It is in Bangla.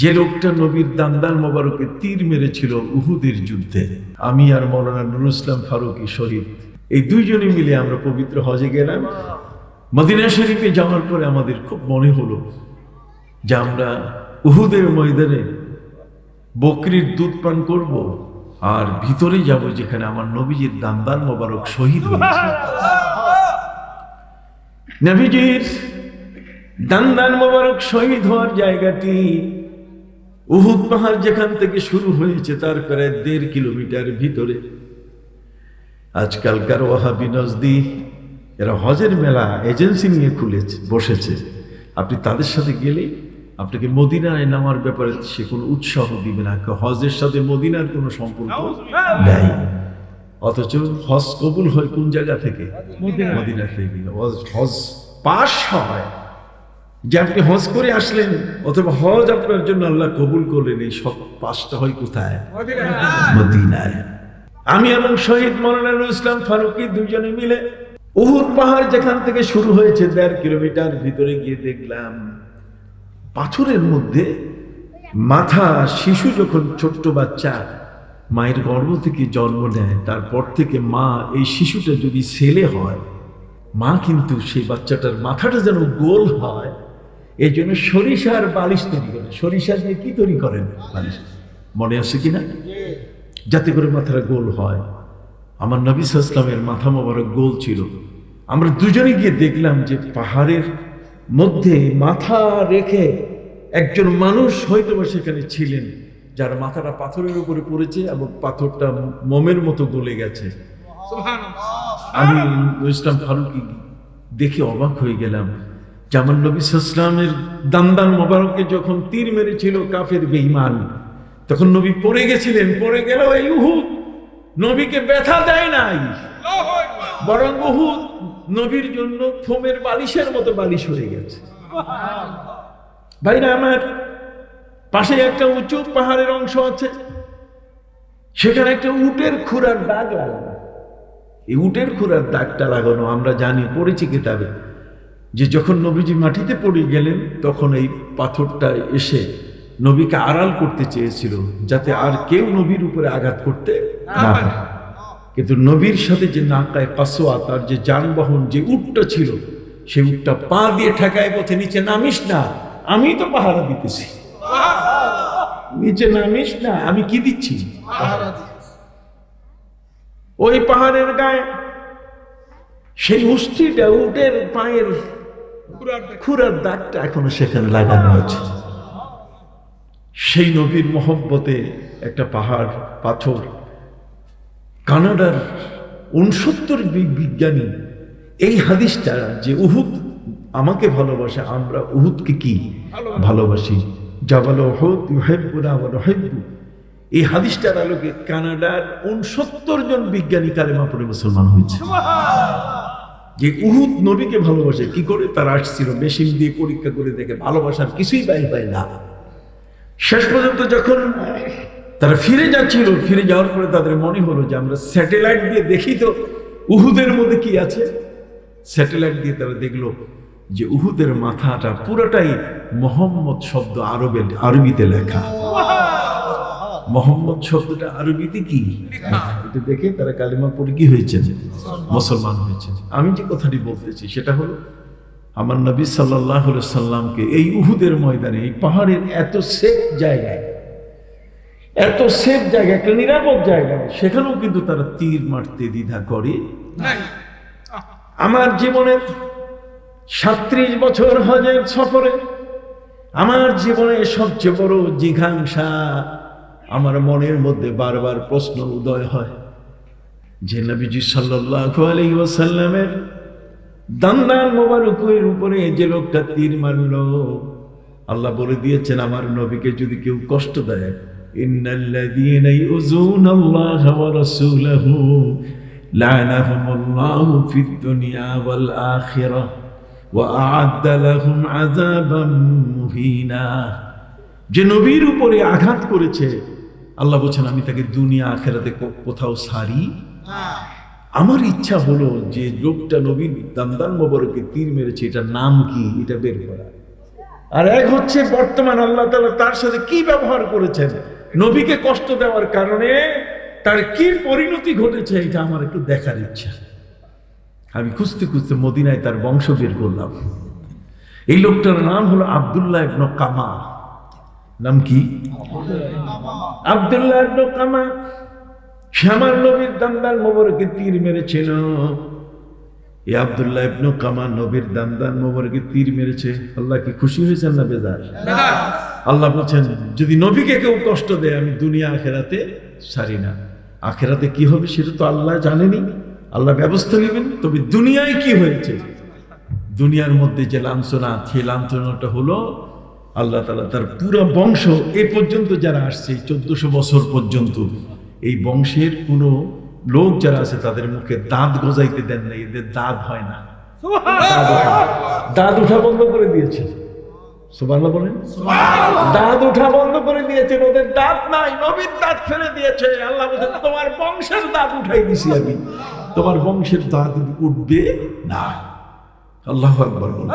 যে লোকটা নবীর দান্দাল মোবারকে তীর মেরেছিল উহুদের যুদ্ধে। আমি আর মৌলানা নুরুল ইসলাম ফারুকি শরীফ এই দুইজনে মিলে আমরা পবিত্র হজে গেলাম। মদিনা শরীফে যাওয়ার পরে আমাদের খুব মনে হলো যে আমরা উহুদের ময়দানে বকরির দুধ পান করব আর ভিতরে যাব যেখানে আমার নবীজির দান্দাল মোবারক শহীদ হয়েছে। নবীজির দান্দাল মোবারক শহীদ হওয়ার জায়গাটি উহুদ পাহাড় যেখান থেকে শুরু হয়েছে তার প্রায় দেড় কিলোমিটার ভিতরে। আজকালকার ওয়াহাবি নজদি এরা হজের মেলা এজেন্সি নিয়ে খুলেছে বসেছে। আপনি তাদের সাথে গেলে আপনাকে মদিনায় নামার ব্যাপারে সে কোনো উৎসাহ দিবে না। হজের সাথে মদিনার কোনো সম্পর্ক নেই। অথচ হজ কবুল হয় কোন জায়গা থেকে? মদিনা থেকে। হজ- হজ পাশ হয়। যে আপনি হজ করে আসলেন, অথবা হজ আপনার জন্য আল্লাহ কবুল করলেন, এই সব পাশটা হয় কোথায়? আমি এবং শহীদ মৌলানা ইসলাম ফারুকি দুজনে মিলে উহুদ পাহাড় যেখান থেকে শুরু হয়েছে, দেড় কিলোমিটার ভিতরে গিয়ে দেখলাম, পাথরের মধ্যে মাথা শিশু যখন ছোট্ট বাচ্চা মায়ের গর্ভ থেকে জন্ম নেয়, তারপর থেকে মা এই শিশুটা যদি ছেলে হয়, মা কিন্তু সেই বাচ্চাটার মাথাটা যেন গোল হয় এই জন্য সরিষার বালিশ তৈরি করে। সরিষা দিয়ে কি তৈরি করেন বালিশ? মনে আছে কি না যাতে করে মাথাটা গোল হয়। আমার নবী ইসলামের মাথা মোবারক গোল ছিল। আমরা দুজনে গিয়ে দেখলাম যে পাহাড়ের মধ্যে মাথা রেখে একজন মানুষ হয়তো সেখানে ছিলেন যার মাথাটা পাথরের উপরে পড়েছে এবং পাথরটা মোমের মতো গলে গেছে। আমি ইসলাম ফারুকি দেখে অবাক হয়ে গেলাম। যে আমার নবী ইসলামের দান্দান মোবারকে যখন তীর মেরেছিল কাফের বেঈমান, তখন নবী পড়ে গেছিলেন, পড়ে গেল এই উহুদ নবীকে ব্যথা দেয় নাই। বরং উহুদ নবীর জন্য ফোমের বালিশের মতো বালিশ হয়ে গেছে। ভাইরা আমার পাশে একটা উঁচু পাহাড়ের অংশ আছে, সেখানে একটা উটের খুরার দাগ লাগানো। এই উটের খুরার দাগটা লাগানো আমরা জানি, পড়েছি কিতাবে। যে যখন নবীজি মাটিতে পড়ে গেলেন তখন এই পাথরটা এসে নবীকে আড়াল করতে চেয়েছিল যাতে আর কেউ নবীর উপরে আঘাত করতে না পারে। কিন্তু নবীর সাথে যে নাকায় কাসোয়া তার যে যানবাহন যে উটটা ছিল সেই উটটা পা দিয়ে ঠেকায় পথে নিচে নামিস না আমি তো পাহারা দিতেছি। নিচে নামিস না আমি কি দিচ্ছি? ওই পাহাড়ের গায়ে সেই উষ্টিটা উটের পায়ের খুরার দাগটা এখনও সেখানে লাগানো আছে। সেই নবীর মোহব্বতে একটা পাহাড়, পাথর, কানাডার উনসত্তর বিজ্ঞানী, এই হাদিসটা যে উহুদ আমাকে ভালোবাসে, আমরা উহুদকে কি ভালোবাসি? জাবাল নুহিব্বু। এই হাদিসটার আলোকে কানাডার উনসত্তর জন বিজ্ঞানী কালেমা পড়ে মুসলমান হয়েছে। যে উহুদ নবীকে ভালোবাসে, কি করে তারা আসছিল? মেশিন দিয়ে পরীক্ষা করে দেখে ভালোবাসার কিছুই বাইর পায় না। শেষ পর্যন্ত যখন তারা ফিরে যাচ্ছিল, ফিরে যাওয়ার পরে তাদের মনে হলো যে আমরা স্যাটেলাইট দিয়ে দেখি তো উহুদের মধ্যে কি আছে। স্যাটেলাইট দিয়ে তারা দেখল যে উহুদের মাথাটা পুরোটাই মোহাম্মদ শব্দ আরবের, আরবিতে লেখা। মোহাম্মদ শব্দটা আরবিতে কি? এটা দেখে তারা কালিমা পড়ে কি হয়েছে? মুসলমান। হয়েছে। আমি যে কথাটি বলতেছি সেটা হলো আমার নবী সাল্লাহ সাল্লামকে এই উহুদের ময়দানে এই পাহাড়ের এত সেফ জায়গায় এত সেফ জায়গা একটা নিরাপদ জায়গায় সেখানেও কিন্তু তারা তীর মারতে দ্বিধা করে। আমার জীবনের সাত্রিশ বছর হজের সফরে আমার জীবনে সবচেয়ে বড় জিঘাংসা আমার মনের মধ্যে বারবার প্রশ্ন উদয় হয় যে নবীজি আলাইহি ওয়াসাল্লামের দান্দান মোবারকের উপরে যে লোকটা তীর মারল, আল্লাহ বলে দিয়েছেন, আমার নবীকে যদি কেউ কষ্ট দেয় যে নবীর উপরে আঘাত করেছে আল্লাহ বলছেন, আমি তাকে দুনিয়া আখেরাতে কোথাও সারি আমার ইচ্ছা হলো যে লোকটা নবীন দান্দান মোবারকে তীর মেরেছে, এটার নাম কি? এটা বের করা। আর এক হচ্ছে বর্তমান আল্লাহ তালা তার সাথে কি ব্যবহার করেছেন? নবীকে কষ্ট দেওয়ার কারণে তার কি পরিণতি ঘটেছে, এটা আমার একটু দেখার ইচ্ছা। আমি খুঁজতে খুঁজতে মদিনায় তার বংশ বের করলাম। এই লোকটার নাম হলো আবদুল্লাহ ইবনে কামা। নাম কি? আব্দুল্লাহ কামা শ্যামার নবীর দান্দার মোবরকে তীর মেরেছিল। এই আব্দুল্লাহ ইবনে কামা নবীর দান্দার মোবরকে তীর মেরেছে। আল্লাহ কি খুশি হয়েছেন না বেজার? আল্লাহ বলছেন, যদি নবীকে কেউ কষ্ট দেয়, আমি দুনিয়া আখেরাতে ছাড়ি না। আখেরাতে কি হবে সেটা তো আল্লাহ জানেনি। আল্লাহ ব্যবস্থা নেবেন। তবে দুনিয়ায় কি হয়েছে? দুনিয়ার মধ্যে যে লাঞ্ছনা, সেই লাঞ্ছনাটা হলো আল্লাহ তালা তার পুরো বংশ এ পর্যন্ত যারা আসছে চোদ্দশো বছর পর্যন্ত এই বংশের কোনো লোক যারা আছে তাদের মুখে দাঁত গজাইতে দেন না এদের দাঁত হয় না। দাঁত উঠা বন্ধ করে দিয়েছে। সুবহানাল্লাহ বলেন। দাঁত উঠা বন্ধ করে দিয়েছেন ওদের দাঁত নাই নবীর দাঁত ফেলে দিয়েছে। আল্লাহ বলছেন তোমার বংশের দাঁত উঠাই দিছি আমি। তোমার বংশের দাঁত উঠবে না। আল্লাহ আকবর বলুন।